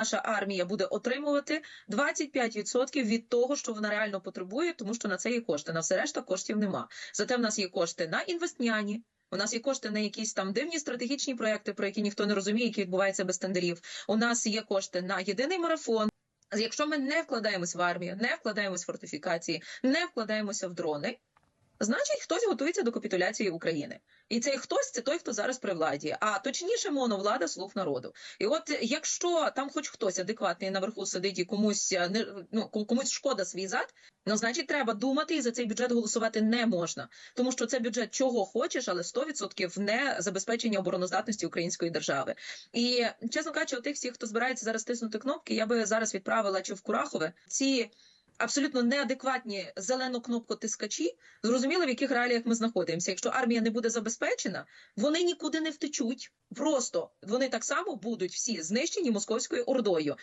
наша армія буде отримувати 25% від того, що вона реально потребує, тому що на це є кошти. На все решта коштів нема. Зате в нас є кошти на інвестняні. У нас є кошти на якісь там дивні стратегічні проекти, про які ніхто не розуміє, які відбуваються без тендерів. У нас є кошти на єдиний марафон. Якщо ми не вкладаємось в армію, не вкладаємось в фортифікації, не вкладаємося в дрони, значить хтось готується до капітуляції України. І цей хтось це той, хто зараз при владі, а точніше моновлада слуг народу. І от якщо там хоч хтось адекватний наверху сидить і комусь е, не ну комусь шкода свій зад, ну значить треба думати і за цей бюджет голосувати не можна, тому що це бюджет чого хочеш, але 100% не забезпечення обороноздатності української держави. І чесно кажучи, у тих всіх, хто збирається зараз тиснути кнопки, я би зараз відправила чи в Курахове ці. Абсолютно неадекватні зелену кнопку тискачі зрозуміло, в яких реаліях ми знаходимося. Якщо армія не буде забезпечена, вони нікуди не втечуть. Просто вони так само будуть всі знищені московською ордою.